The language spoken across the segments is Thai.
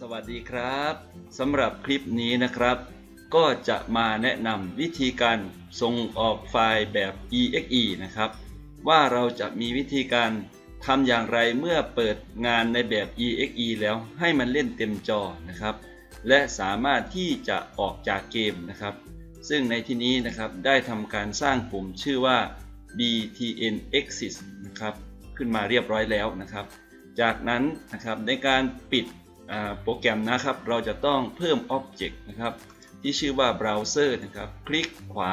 สวัสดีครับสำหรับคลิปนี้นะครับ ก็จะมาแนะนำวิธีการส่งออกไฟล์แบบ exe นะครับ ว่าเราจะมีวิธีการทำอย่างไรเมื่อเปิดงานในแบบ exe แล้วให้มันเล่นเต็มจอนะครับ และสามารถที่จะออกจากเกมนะครับ ซึ่งในที่นี้นะครับได้ทำการสร้างปุ่มชื่อว่า btn exit นะครับขึ้นมาเรียบร้อยแล้วนะครับ จากนั้นนะครับในการปิด โปรแกรมนะครับ เราจะต้องเพิ่ม Object นะครับ ที่ชื่อว่า Browser นะครับ คลิกขวา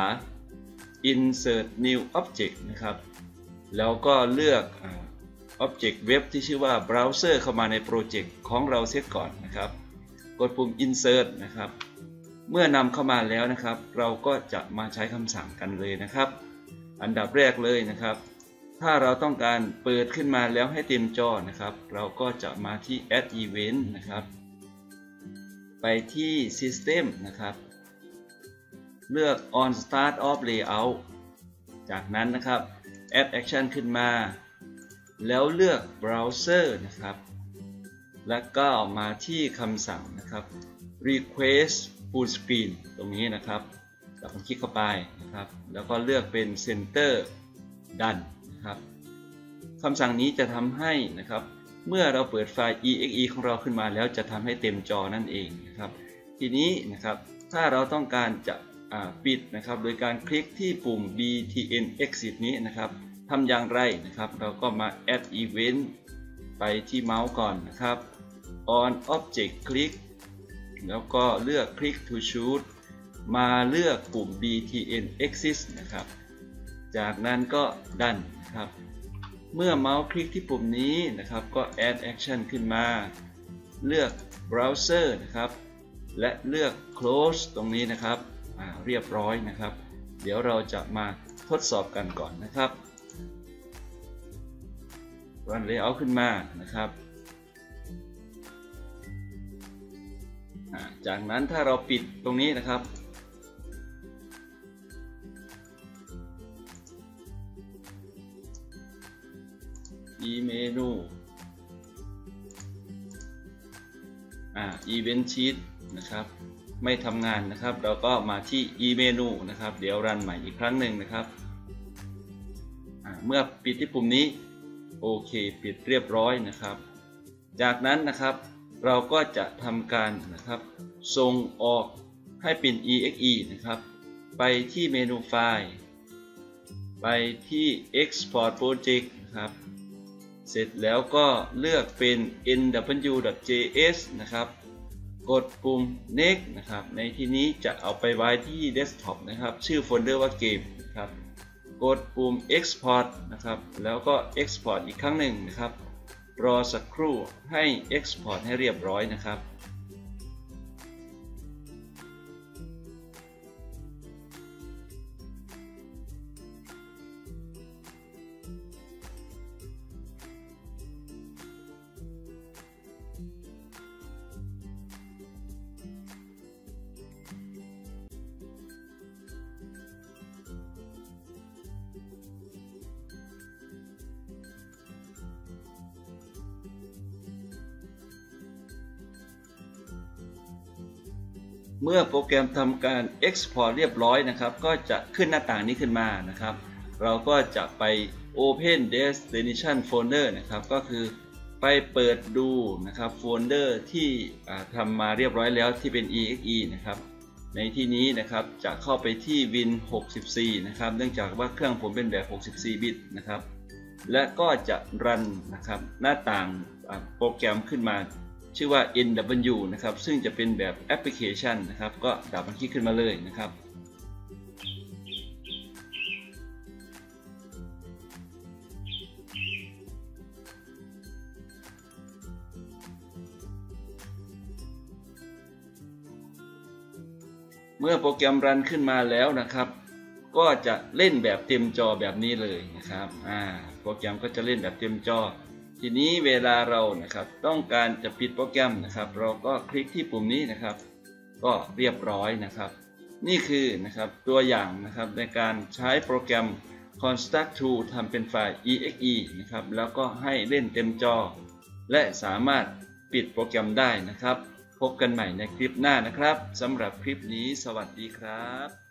Insert New Object นะครับ แล้วก็เลือก Object Web ที่ชื่อว่า Browser เข้ามาในโปรเจกต์ของเราเซตก่อนนะครับ กดปุ่ม Insert นะครับ เมื่อนำเข้ามาแล้วนะครับ เราก็จะมาใช้คำสั่งกันเลยนะครับ อันดับแรกเลยนะครับ ถ้าเราต้องการเปิดขึ้นมาแล้วให้เต็มจอนะครับ เราก็จะมาที่ add event นะครับ ไปที่ system นะครับ เลือก on start of layout จากนั้นนะครับ add action ขึ้นมา แล้วเลือก browser นะครับ แล้วก็มาที่คำสั่งนะครับ request full screen ตรงนี้นะครับเราคลิกเข้าไปนะครับ แล้วก็เลือกเป็น center ครับคำสั่งนี้จะทำให้นะครับ เมื่อเราเปิดไฟล์ exe ของเราขึ้นมาแล้วจะทำให้เต็มจอนั่นเองนะครับ ทีนี้นะครับถ้าเราต้องการจะปิดนะครับ โดยการคลิกที่ปุ่ม btn exit นี้นะครับทำอย่างไรนะครับ เราก็มา add event ไปที่เมาส์ก่อนนะครับ on object click แล้วก็เลือก click to shoot มาเลือกปุ่ม btn exit นะครับ จากนั้นก็ดันครับ เมื่อเมาส์คลิกที่ปุ่มนี้นะครับก็ add action ขึ้นมา เลือก browser นะครับ และเลือก close ตรงนี้นะครับเรียบร้อยนะครับ เดี๋ยวเราจะมาทดสอบกันก่อนนะครับรัน layout ขึ้นมานะครับ จากนั้นถ้าเราปิดตรงนี้นะครับ อีเมนูอ่าอีเวนต์ชีตนะครับไม่ทำงานนะครับ เราก็มาที่อีเมนูนะครับ เดี๋ยวรันใหม่อีกครั้งหนึ่งนะครับ เมื่อปิดที่ปุ่มนี้ โอเค ปิดเรียบร้อยนะครับ จากนั้นนะครับเราก็จะทำการนะครับส่งออกให้เป็น exe นะครับ ไปที่เมนูไฟล์ ไปที่ export project นะครับ เสร็จแล้วก็เลือกเป็น nw.js นะครับ กดปุ่ม next นะครับ ในที่นี้จะเอาไปไว้ที่ desktop นะครับ ชื่อโฟลเดอร์ว่าเกมครับ กดปุ่ม export นะครับ แล้วก็ export อีกครั้งหนึ่งนะครับ รอสักครู่ให้ export ให้เรียบร้อยนะครับ เมื่อโปรแกรมทำการ Export เรียบร้อยนะครับ ก็จะขึ้นหน้าต่างนี้ขึ้นมานะครับ เราก็จะไป Open Destination Folder นะครับ ก็คือไปเปิดดูนะครับโฟลเดอร์ที่ทำมาเรียบร้อยแล้วที่เป็น exe นะครับ ในที่นี้นะครับจะเข้าไปที่ Win 64 นะครับ เนื่องจากว่าเครื่องผมเป็นแบบ 64 บิตนะครับ และก็จะรันนะครับหน้าต่างโปรแกรมขึ้นมา ชื่อว่า NW นะครับ ซึ่งจะเป็นแบบแอปพลิเคชันนะครับ ก็ดับมันคลิกขึ้นมาเลยนะครับ เมื่อโปรแกรมรันขึ้นมาแล้วนะครับ ก็จะเล่นแบบเต็มจอแบบนี้เลยนะครับ อ่า โปรแกรมก็จะเล่นแบบเต็มจอ ทีนี้เวลาเรานะครับต้องการจะปิดโปรแกรมนะครับ เราก็คลิกที่ปุ่มนี้นะครับ ก็เรียบร้อยนะครับ นี่คือนะครับตัวอย่างนะครับในการใช้โปรแกรม Construct t o o ทำเป็นไฟล์ exe นะครับแล้วก็ให้เล่นเต็มจอ และสามารถปิดโปรแกรมได้นะครับ พบกันใหม่ในคลิปหน้านะครับสำหรับคลิปนี้สวัสดีครับ